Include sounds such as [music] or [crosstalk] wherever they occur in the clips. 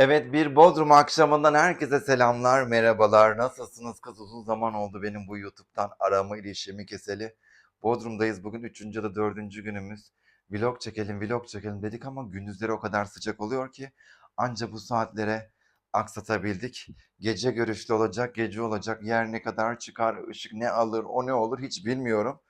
Evet bir Bodrum akşamından herkese selamlar, merhabalar. Nasılsınız kız? Uzun zaman oldu benim bu YouTube'dan arama ilişkimi keseli. Bodrum'dayız bugün üçüncü ya da dördüncü günümüz. Vlog çekelim, vlog çekelim dedik ama gündüzleri o kadar sıcak oluyor ki anca bu saatlere aksatabildik. Gece görüşlü olacak, gece olacak, yer ne kadar çıkar, ışık ne alır, o ne olur hiç bilmiyorum.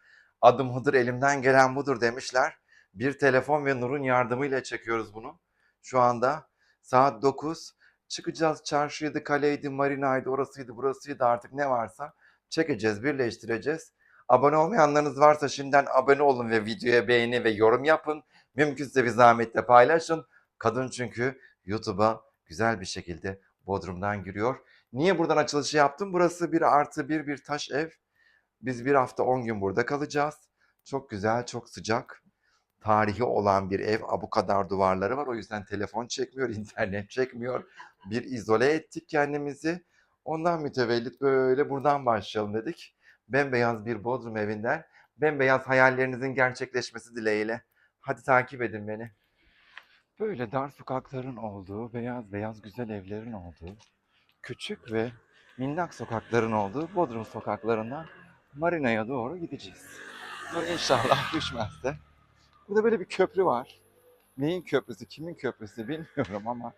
Adım Hıdır elimden gelen budur demişler. Bir telefon ve Nur'un yardımıyla çekiyoruz bunu. Şu anda Saat 9. Çıkacağız çarşıydı, kaleydi, marinaydı, orasıydı, burasıydı artık ne varsa çekeceğiz, birleştireceğiz. Abone olmayanlarınız varsa şimdiden abone olun ve videoya beğeni ve yorum yapın. Mümkünse bir zahmetle paylaşın. Kadın çünkü YouTube'a güzel bir şekilde Bodrum'dan giriyor. Niye buradan açılışı yaptım? Burası bir artı bir bir taş ev. Biz bir hafta 10 gün burada kalacağız. Çok güzel, çok sıcak tarihi olan bir ev. Bu kadar duvarları var. O yüzden telefon çekmiyor, [laughs] internet çekmiyor. Bir izole ettik kendimizi. Ondan mütevellit böyle buradan başlayalım dedik. Bembeyaz bir Bodrum evinden. Bembeyaz hayallerinizin gerçekleşmesi dileğiyle. Hadi takip edin beni. Böyle dar sokakların olduğu, beyaz beyaz güzel evlerin olduğu, küçük ve minnak sokakların olduğu Bodrum sokaklarından Marina'ya doğru gideceğiz. Dur inşallah düşmezse. Burada böyle bir köprü var. Neyin köprüsü, kimin köprüsü bilmiyorum ama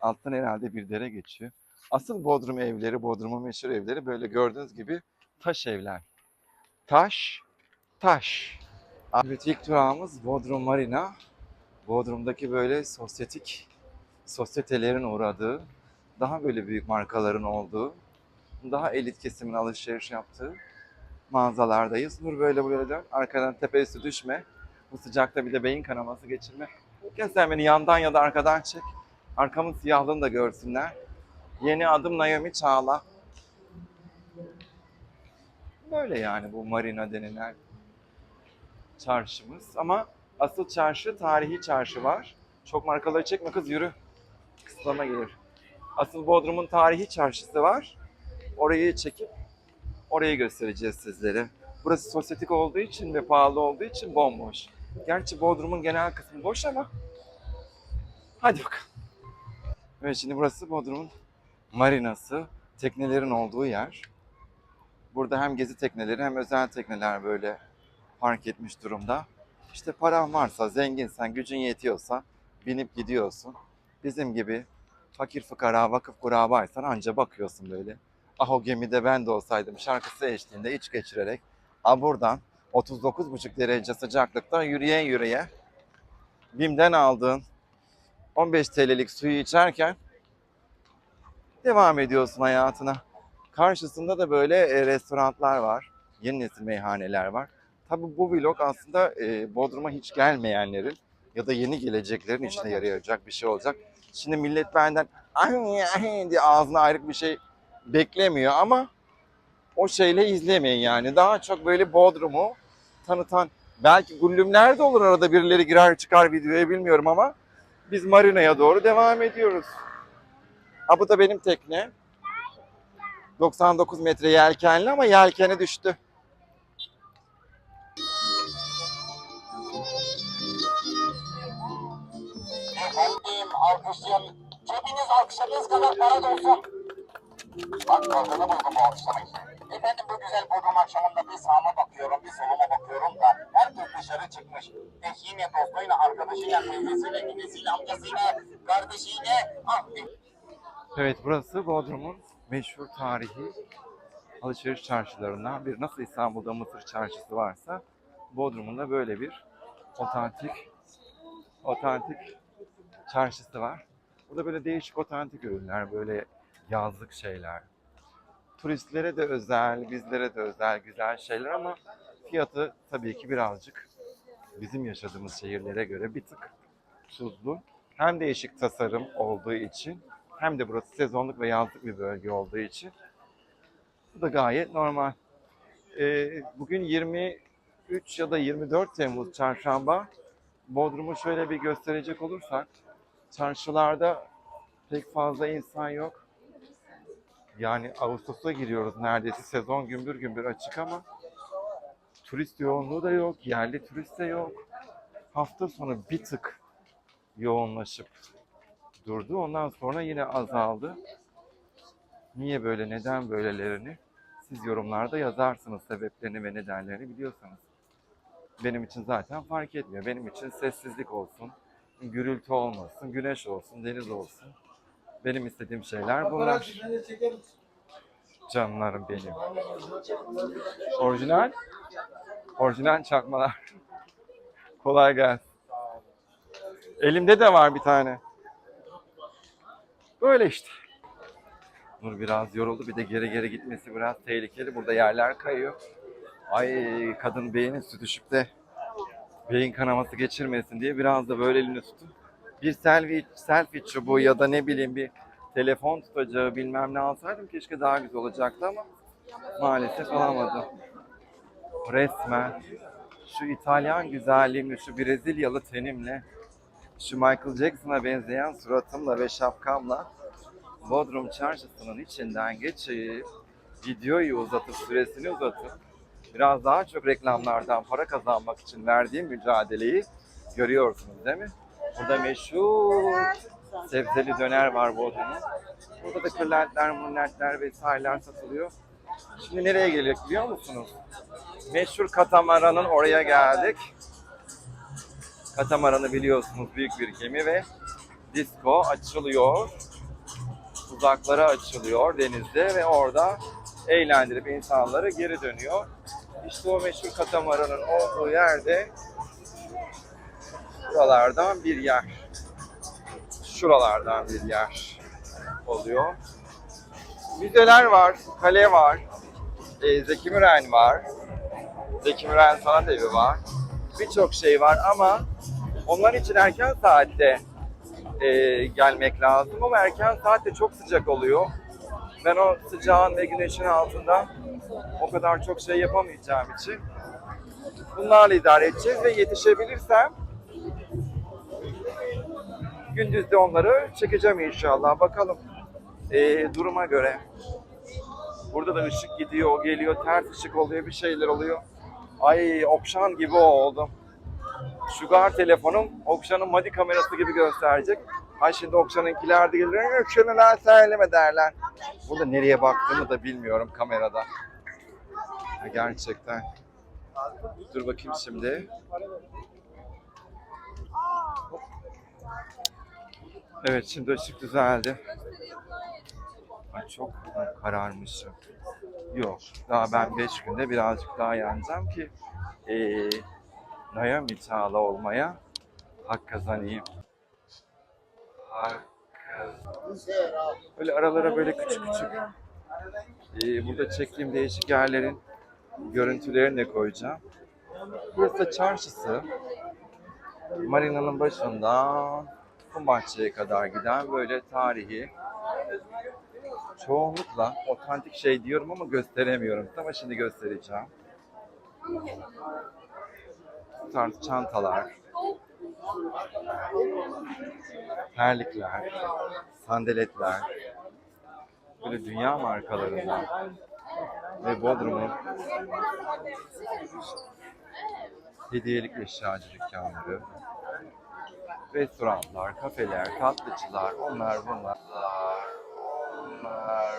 alttan herhalde bir dere geçiyor. Asıl Bodrum evleri, Bodrum'un meşhur evleri böyle gördüğünüz gibi taş evler. Taş, taş. Evet ilk durağımız Bodrum Marina. Bodrum'daki böyle sosyetik, sosyetelerin uğradığı, daha böyle büyük markaların olduğu, daha elit kesimin alışveriş yaptığı mağazalardayız. Nur böyle böyle dön. Arkadan tepesi düşme. Bu sıcakta bir de beyin kanaması geçirme. Sen beni yandan ya da arkadan çek. Arkamın siyahlığını da görsünler. Yeni adım Naomi Çağla. Böyle yani bu marina denilen çarşımız. Ama asıl çarşı tarihi çarşı var. Çok markaları çekme kız yürü. Kısıtlama gelir. Asıl Bodrum'un tarihi çarşısı var. Orayı çekip orayı göstereceğiz sizlere. Burası sosyetik olduğu için ve pahalı olduğu için bomboş. Gerçi Bodrum'un genel kısmı boş ama hadi bakalım. Evet şimdi burası Bodrum'un marinası, teknelerin olduğu yer. Burada hem gezi tekneleri hem özel tekneler böyle park etmiş durumda. İşte paran varsa, zenginsen, gücün yetiyorsa binip gidiyorsun. Bizim gibi fakir fıkara, vakıf kurabaysan anca bakıyorsun böyle. Ah o gemide ben de olsaydım şarkısı eşliğinde iç geçirerek a buradan 39,5 derece sıcaklıkta yürüye yürüye BİM'den aldığın 15 TL'lik suyu içerken devam ediyorsun hayatına. Karşısında da böyle e, restoranlar var. Yeni nesil meyhaneler var. Tabii bu vlog aslında e, Bodrum'a hiç gelmeyenlerin ya da yeni geleceklerin işine yarayacak bir şey olacak. Şimdi millet benden "Ay, ay" diye ağzına ayrık bir şey beklemiyor ama o şeyle izlemeyin yani. Daha çok böyle Bodrum'u tanıtan belki gullümler de olur arada birileri girer çıkar videoya bilmiyorum ama biz marinaya doğru devam ediyoruz. Ha bu da benim tekne. 99 metre yelkenli ama yelkeni düştü. Efendim alkışlayın. Cebiniz alkışladığınız kadar para dolsun. Bak tadını buldum bu alkışlamayı. Efendim bu güzel Bodrum akşamında bir sağıma bakıyorum, bir soluma bakıyorum da herkes dışarı çıkmış. Eşiyle, dostuyla, arkadaşıyla, teyzesiyle, ninesiyle, amcasıyla, kardeşiyle. Ah, Evet burası Bodrum'un meşhur tarihi alışveriş çarşılarından bir. Nasıl İstanbul'da Mısır çarşısı varsa Bodrum'un da böyle bir otantik otantik çarşısı var. Burada böyle değişik otantik ürünler, böyle yazlık şeyler. Turistlere de özel, bizlere de özel güzel şeyler ama fiyatı tabii ki birazcık bizim yaşadığımız şehirlere göre bir tık tuzlu. Hem değişik tasarım olduğu için hem de burası sezonluk ve yazlık bir bölge olduğu için bu da gayet normal. Ee, bugün 23 ya da 24 Temmuz çarşamba. Bodrum'u şöyle bir gösterecek olursak çarşılarda pek fazla insan yok. Yani Ağustos'a giriyoruz neredeyse sezon gümbür gümbür açık ama turist yoğunluğu da yok, yerli turist de yok. Hafta sonu bir tık yoğunlaşıp durdu. Ondan sonra yine azaldı. Niye böyle, neden böylelerini siz yorumlarda yazarsınız sebeplerini ve nedenlerini biliyorsanız. Benim için zaten fark etmiyor. Benim için sessizlik olsun, gürültü olmasın, güneş olsun, deniz olsun. Benim istediğim şeyler bunlar. Canlarım benim. Orijinal? Orijinal çakmalar. [laughs] Kolay gelsin. Elimde de var bir tane. Böyle işte. Nur biraz yoruldu. Bir de geri geri gitmesi biraz tehlikeli. Burada yerler kayıyor. Ay kadın beynin su düşüp de beyin kanaması geçirmesin diye biraz da böyle elini tutun. Bir selfie, selfie çubuğu ya da ne bileyim bir telefon tutacağı bilmem ne alsaydım keşke daha güzel olacaktı ama maalesef alamadım. Resmen şu İtalyan güzelliğimle, şu Brezilyalı tenimle, şu Michael Jackson'a benzeyen suratımla ve şapkamla Bodrum çarşısının içinden geçip videoyu uzatıp, süresini uzatıp biraz daha çok reklamlardan para kazanmak için verdiğim mücadeleyi görüyorsunuz değil mi? Burada meşhur sebzeli döner var Bodrum'un. Burada da kırlentler, mırlentler vesaireler satılıyor. Şimdi nereye geliyor biliyor musunuz? Meşhur katamaranın oraya geldik. Katamaranı biliyorsunuz büyük bir gemi ve disco açılıyor. Uzaklara açılıyor denizde ve orada eğlendirip insanları geri dönüyor. İşte o meşhur katamaranın olduğu yerde buralardan bir yer. Şuralardan bir yer oluyor. Müzeler var, kale var, e, Zeki Müren var, Zeki Müren Sanat Evi var. Birçok şey var ama onlar için erken saatte e, gelmek lazım ama erken saatte çok sıcak oluyor. Ben o sıcağın ve güneşin altında o kadar çok şey yapamayacağım için bunlarla idare edeceğiz ve yetişebilirsem gündüz de onları çekeceğim inşallah. Bakalım e, duruma göre. Burada da ışık gidiyor, geliyor, ters ışık oluyor, bir şeyler oluyor. Ay Okşan gibi oldum. Sugar telefonum Okşan'ın Madi kamerası gibi gösterecek. Ay şimdi Okşan'ınkiler de gelir, Okşan'ı lan söyleme derler. Burada nereye baktığımı da bilmiyorum kamerada. Ha, gerçekten. Dur bakayım şimdi. Evet şimdi ışık düzeldi. Ay çok kararmışım. Yok. Daha ben 5 günde birazcık daha yanacağım ki eee Naomi Çağla olmaya hak kazanayım. Hak. Böyle aralara böyle küçük küçük eee, burada çektiğim değişik yerlerin görüntülerini de koyacağım. Burası çarşısı. Marina'nın başından Kumbahçe'ye kadar giden böyle tarihi çoğunlukla otantik şey diyorum ama gösteremiyorum. Ama şimdi göstereceğim. Bu tarz çantalar, terlikler, sandaletler, böyle dünya markalarından ve Bodrum'un hediyelik eşyacı dükkanları, restoranlar, kafeler, tatlıcılar, onlar bunlar, onlar bunlar.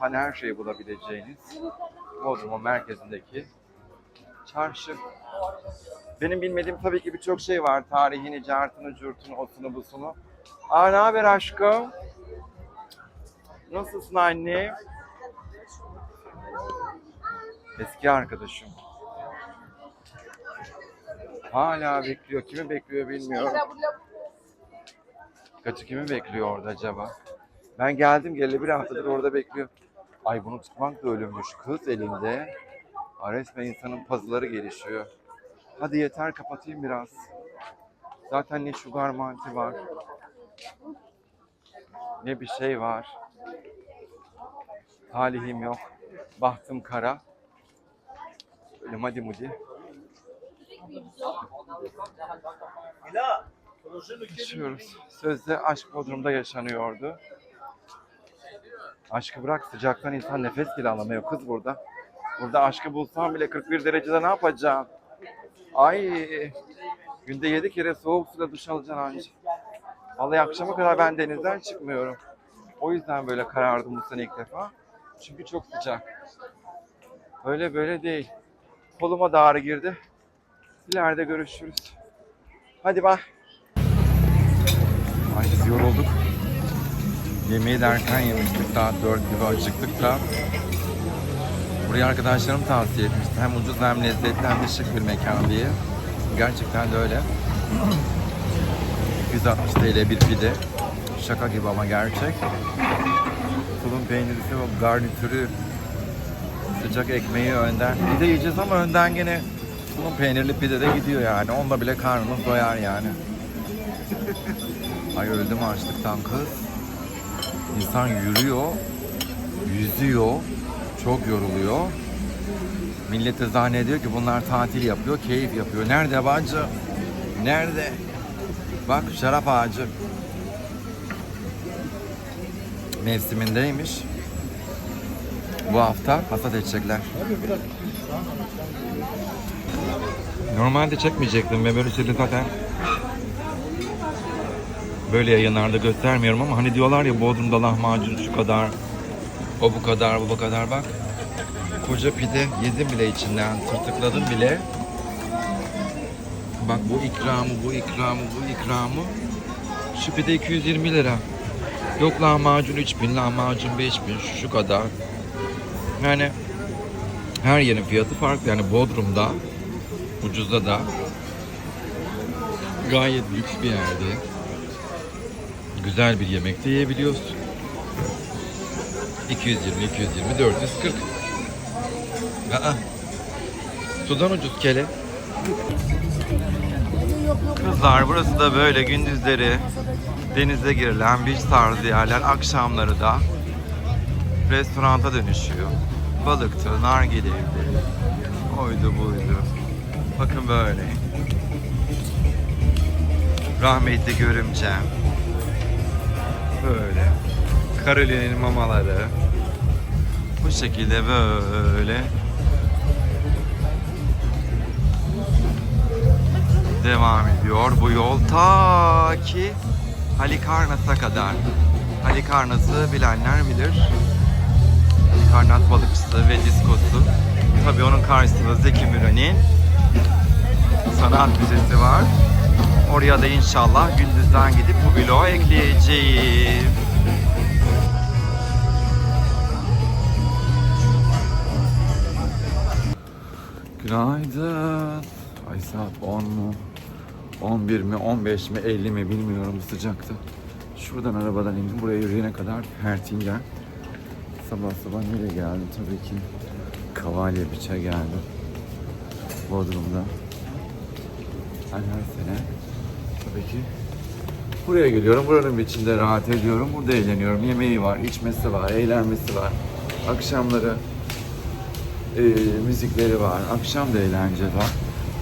Hani her şeyi bulabileceğiniz Bodrum'un merkezindeki çarşı. Benim bilmediğim tabii ki birçok şey var. Tarihini, cartını, curtunu, osunu, busunu. Aa ne haber aşkım? Nasılsın anne? Eski arkadaşım. Hala bekliyor. Kimi bekliyor bilmiyorum. Kaçı kimi bekliyor orada acaba? Ben geldim geleli bir haftadır orada bekliyor. Ay bunu tutmak da ölümmüş. Kız elinde. Ay, Resmen insanın pazıları gelişiyor. Hadi yeter kapatayım biraz. Zaten ne sugar manti var. Ne bir şey var. Talihim yok. Bahtım kara. Böyle madi mudi. Geçiyoruz. Sözde aşk Bodrum'da yaşanıyordu. Aşkı bırak sıcaktan insan nefes bile alamıyor kız burada. Burada aşkı bulsam bile 41 derecede ne yapacağım? Ay günde 7 kere soğuk suyla duş alacaksın anca. Vallahi akşama kadar ben denizden çıkmıyorum. O yüzden böyle karardım bu sene ilk defa. Çünkü çok sıcak. Öyle böyle değil. Koluma da ağrı girdi. İleride görüşürüz. Hadi bay. Ay biz yorulduk. Yemeği de erken yemiştik. Saat 4 gibi acıktık da. Burayı arkadaşlarım tavsiye etmişti. Hem ucuz hem lezzetli hem de şık bir mekan diye. Gerçekten de öyle. 160 TL bir pide. Şaka gibi ama gerçek. Tulum peynirisi ve garnitürü. Sıcak ekmeği önden. Pide yiyeceğiz ama önden gene tulum peynirli pide de gidiyor yani. Onunla bile karnımız doyar yani. Ay öldüm açlıktan kız. İnsan yürüyor, yüzüyor, çok yoruluyor. Millet de zannediyor ki bunlar tatil yapıyor, keyif yapıyor. Nerede bacı? Nerede? Bak şarap ağacı. Mevsimindeymiş. Bu hafta hasat edecekler. Normalde çekmeyecektim ve böyle şeyleri zaten böyle yayınlarda göstermiyorum ama hani diyorlar ya Bodrum'da lahmacun şu kadar, o bu kadar, bu bu kadar bak. Koca pide yedim bile içinden, tırtıkladım bile. Bak bu ikramı, bu ikramı, bu ikramı. Şu pide 220 lira. Yok lahmacun 3000, lahmacun 5000, şu, şu kadar. Yani her yerin fiyatı farklı. Yani Bodrum'da, ucuzda da gayet lüks bir yerde güzel bir yemek de yiyebiliyorsun. 220, 220, 440. Aa, sudan ucuz kele. Kızlar burası da böyle gündüzleri denize girilen beach tarzı yerler. Akşamları da restoranta dönüşüyor. Balıktı, nargileydi, oydu buydu. Bakın böyle. Rahmetli görümcem. Böyle. Karolin'in mamaları. Bu şekilde böyle. Devam ediyor. Bu yol ta ki Halikarnas'a kadar. Halikarnas'ı bilenler bilir. Halikarnas balıkçısı ve diskosu. Tabii onun karşısında Zeki Müren'in sanat müzesi var. Oraya da inşallah gündüzden gidip bu vlogu ekleyeceğim. Günaydın. Ay saat 10 mu? 11 mi, 15 mi, 50 mi bilmiyorum bu sıcakta. Şuradan arabadan indim. Buraya yürüyene kadar Hertingen. Sabah sabah nereye geldim? Tabii ki Kavalye Beach'e geldim. Bodrum'da. Ben her sene tabii ki buraya geliyorum. Buranın içinde rahat ediyorum. Burada eğleniyorum. Yemeği var, içmesi var, eğlenmesi var. Akşamları e, müzikleri var. Akşam da eğlence var.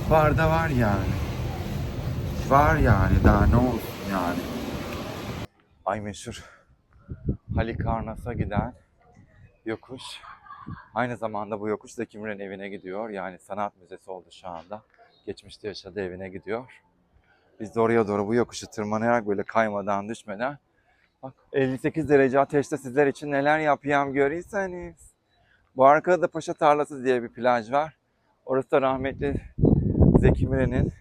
Var da var yani. Var yani daha ne olsun yani. Ay meşhur Halikarnas'a giden yokuş. Aynı zamanda bu yokuş Zeki Müren evine gidiyor. Yani sanat müzesi oldu şu anda. Geçmişte yaşadığı evine gidiyor. Biz de oraya doğru bu yokuşu tırmanarak böyle kaymadan düşmeden bak 58 derece ateşte sizler için neler yapayım görürseniz. Bu arkada da Paşa Tarlası diye bir plaj var. Orası da rahmetli Zeki Müren'in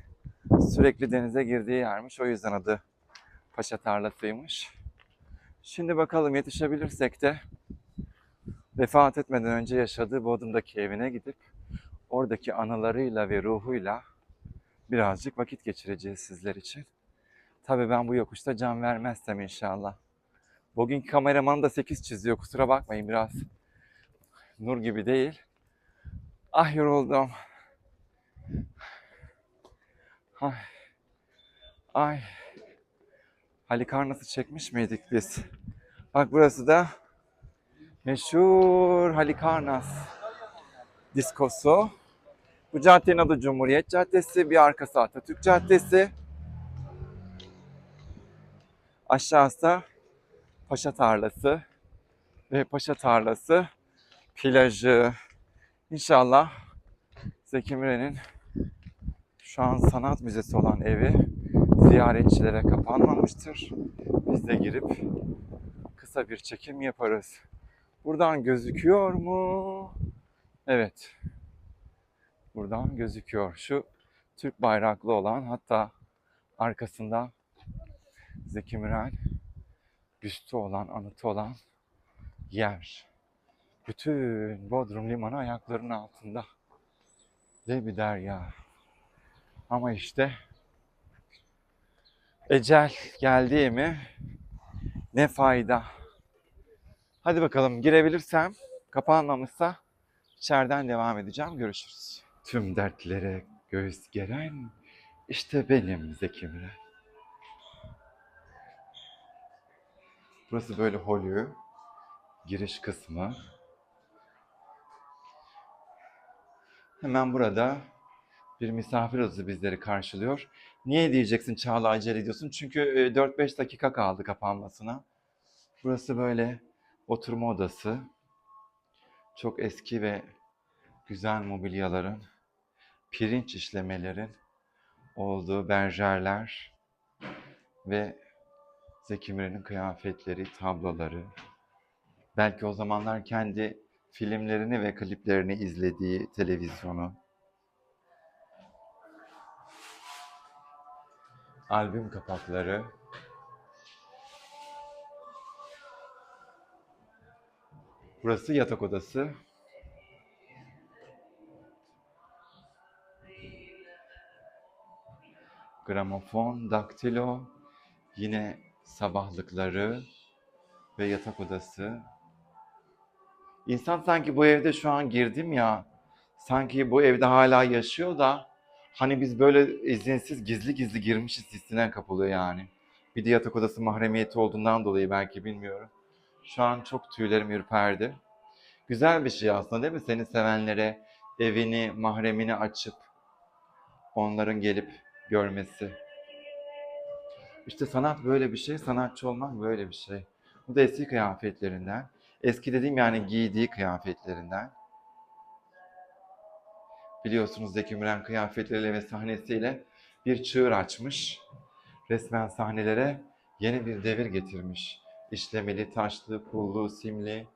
sürekli denize girdiği yermiş. O yüzden adı Paşa Tarlası'ymış. Şimdi bakalım yetişebilirsek de vefat etmeden önce yaşadığı Bodrum'daki evine gidip oradaki anılarıyla ve ruhuyla birazcık vakit geçireceğiz sizler için. Tabii ben bu yokuşta can vermezsem inşallah. Bugünkü kameramanım da 8 çiziyor. Kusura bakmayın biraz nur gibi değil. Ah yoruldum. Ay. Ay. Halikarnas'ı çekmiş miydik biz? Bak burası da meşhur Halikarnas diskosu. Bu caddenin adı Cumhuriyet Caddesi, bir arkası Atatürk Caddesi. Aşağısı Paşa Tarlası ve Paşa Tarlası plajı. İnşallah Zeki Müren'in şu an sanat müzesi olan evi ziyaretçilere kapanmamıştır. Biz de girip kısa bir çekim yaparız. Buradan gözüküyor mu? Evet. Buradan gözüküyor. Şu Türk bayraklı olan hatta arkasında Zeki Müren büstü olan, anıtı olan yer. Bütün Bodrum Limanı ayaklarının altında. Dev bir derya. Ama işte ecel geldi mi ne fayda. Hadi bakalım girebilirsem kapanmamışsa içeriden devam edeceğim. Görüşürüz. Tüm dertlere göğüs geren işte benim Zeki Müren. Burası böyle holü. Giriş kısmı. Hemen burada bir misafir odası bizleri karşılıyor. Niye diyeceksin Çağla acele ediyorsun? Çünkü e, 4-5 dakika kaldı kapanmasına. Burası böyle oturma odası. Çok eski ve güzel mobilyaların, pirinç işlemelerin olduğu berjerler ve Zeki Müren'in kıyafetleri, tabloları. Belki o zamanlar kendi filmlerini ve kliplerini izlediği televizyonu. Albüm kapakları. Burası yatak odası. Gramofon, daktilo, yine sabahlıkları ve yatak odası. İnsan sanki bu evde şu an girdim ya, sanki bu evde hala yaşıyor da hani biz böyle izinsiz gizli gizli girmişiz hissine kapılıyor yani. Bir de yatak odası mahremiyeti olduğundan dolayı belki bilmiyorum. Şu an çok tüylerim ürperdi. Güzel bir şey aslında değil mi? Seni sevenlere evini, mahremini açıp onların gelip görmesi. İşte sanat böyle bir şey, sanatçı olmak böyle bir şey. Bu da eski kıyafetlerinden. Eski dediğim yani giydiği kıyafetlerinden. Biliyorsunuz Zeki Müren kıyafetleriyle ve sahnesiyle bir çığır açmış. Resmen sahnelere yeni bir devir getirmiş. İşlemeli, taşlı, pullu, simli,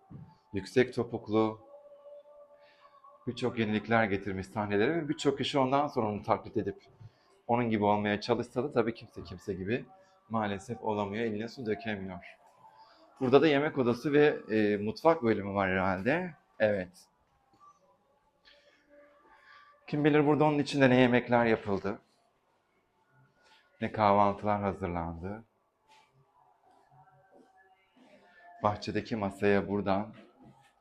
yüksek topuklu birçok yenilikler getirmiş sahnelere ve birçok kişi ondan sonra onu taklit edip onun gibi olmaya çalışsa da tabii kimse kimse gibi maalesef olamıyor, eline su dökemiyor. Burada da yemek odası ve e, mutfak bölümü var herhalde. Evet. Kim bilir burada onun içinde ne yemekler yapıldı. Ne kahvaltılar hazırlandı. Bahçedeki masaya buradan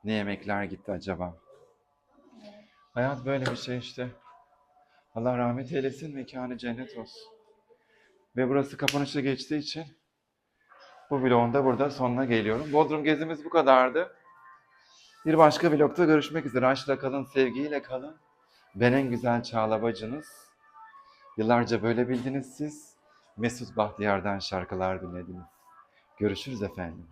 ne yemekler gitti acaba? Hayat böyle bir şey işte. Allah rahmet eylesin, mekanı cennet olsun. Ve burası kapanışa geçtiği için bu vlogun da burada sonuna geliyorum. Bodrum gezimiz bu kadardı. Bir başka vlogda görüşmek üzere. Aşkla kalın, sevgiyle kalın. Ben en güzel Çağla bacınız. Yıllarca böyle bildiniz siz. Mesut Bahtiyar'dan şarkılar dinlediniz. Görüşürüz efendim.